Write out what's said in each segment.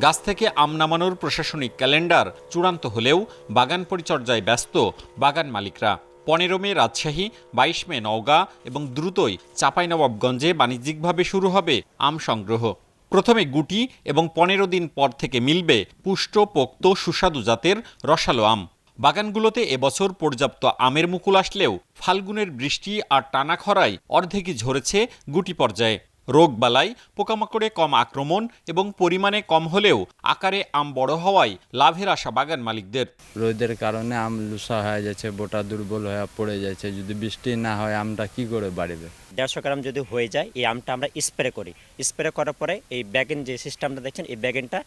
গাছ থেকে আম নামানোর প্রশাসনিক ক্যালেন্ডার চূড়ান্ত হলেও বাগান পরিচর্যায় ব্যস্ত বাগান মালিকরা। পনেরো মে রাজশাহী, বাইশ মে নওগাঁ এবং দ্রুতই চাঁপাইনবাবগঞ্জে বাণিজ্যিকভাবে শুরু হবে আম সংগ্রহ। প্রথমে গুটি এবং পনেরো দিন পর থেকে মিলবে পুষ্ট, পোক্ত, সুস্বাদু জাতের রসালো আম। বাগানগুলোতে এবছর পর্যাপ্ত আমের মুকুল আসলেও ফাল্গুনের বৃষ্টি আর টানা খরায় অর্ধেকই ঝরেছে গুটি পর্যায়ে। রোগবালাই পোকামাকড়ে কম আক্রমণ এবং পরিমাণে কম হলেও আকারে আম বড় হওয়ায় লাভের আশা বাগান মালিকদের। রোদের কারণে আম লুসা হয়ে যাচ্ছে বোটা দুর্বল হয়ে পড়ে যাচ্ছে। যদি বৃষ্টি না হয় আমটা কি করে বাড়বে? দেড়শো গ্রাম যদি হয়ে যায় এই আমটা আমরা স্প্রে করি। স্প্রে করার পরে এই ব্যাগেন যে সিস্টেমটা দেখছেন এই ব্যাগেনটা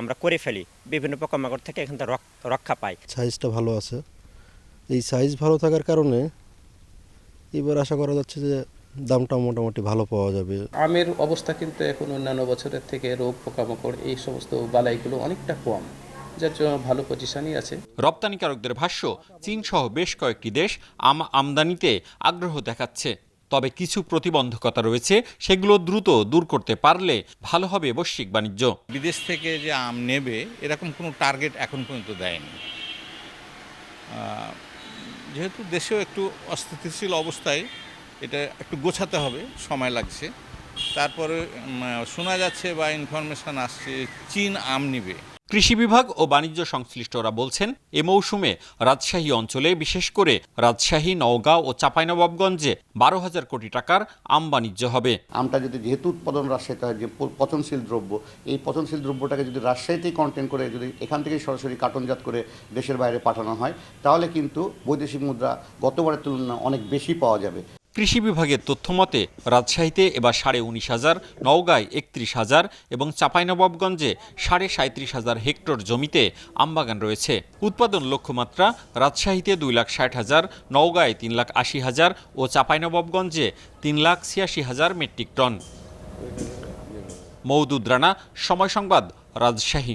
আমরা করে ফেলি। বিভিন্ন পোকামাকড় থেকে এখান থেকে রক্ষা পাই। সাইজটা ভালো আছে। এই সাইজ ভালো থাকার কারণে এবার আশা করা যাচ্ছে যে দামটা মোটামুটি ভালো পাওয়া যাবে। আমের অবস্থা কিন্তু এখন অন্যান্য বছরের থেকে রোগ পোকামাকড় এই সমস্ত বালাইগুলো অনেকটা কম যার জন্য ভালো পজিশনই আছে। রপ্তানিকারকদের ভাষ্য চীন সহ বেশ কয়েকটি দেশ আম আমদানিতে আগ্রহ দেখাচ্ছে। তবে কিছু প্রতিবন্ধকতা রয়েছে সেগুলো দ্রুত দূর করতে পারলে ভালো হবে বৈশ্বিক বাণিজ্য। বিদেশ থেকে যে আম নেবে এরকম কোনো টার্গেট এখন পর্যন্ত দেয়নি। যেহেতু দেশেও একটু অস্থিতিশীল অবস্থায় এটা একটু গোছাতে হবে সময় লাগছে। তারপরে শোনা যাচ্ছে বা ইনফরমেশন আসছে চীন আম নিবে। কৃষি বিভাগ ও বাণিজ্য সংশ্লিষ্টরা বলছেন এ মৌসুমে রাজশাহী অঞ্চলে বিশেষ করে রাজশাহী নওগাঁ ও চাঁপাইনবাবগঞ্জে বারো হাজার কোটি টাকার আম বাণিজ্য হবে। আমটা যদি যেহেতু উৎপাদন রাজশাহীতে হয় যে পচনশীল দ্রব্য এই পচনশীল দ্রব্যটাকে যদি রাজশাহীতেই কন্টেন্ট করে যদি এখান থেকে সরাসরি কার্টনজাত করে দেশের বাইরে পাঠানো হয় তাহলে কিন্তু বৈদেশিক মুদ্রা গতবারের তুলনায় অনেক বেশি পাওয়া যাবে। কৃষি বিভাগের তথ্যমতে রাজশাহীতে এবার সাড়ে উনিশ হাজার, নওগাঁয় একত্রিশ হাজার এবং চাঁপাইনবাবগঞ্জে সাড়ে সাঁত্রিশ হাজার হেক্টর জমিতে আমবাগান রয়েছে। উৎপাদন লক্ষ্যমাত্রা রাজশাহীতে দুই লাখ ষাট হাজার, নওগাঁয় তিন লাখ আশি হাজার ও চাঁপাইনবাবগঞ্জে তিন লাখ ছিয়াশি হাজার মেট্রিক টন। মৌদুদ রানা, সময় সংবাদ, রাজশাহী।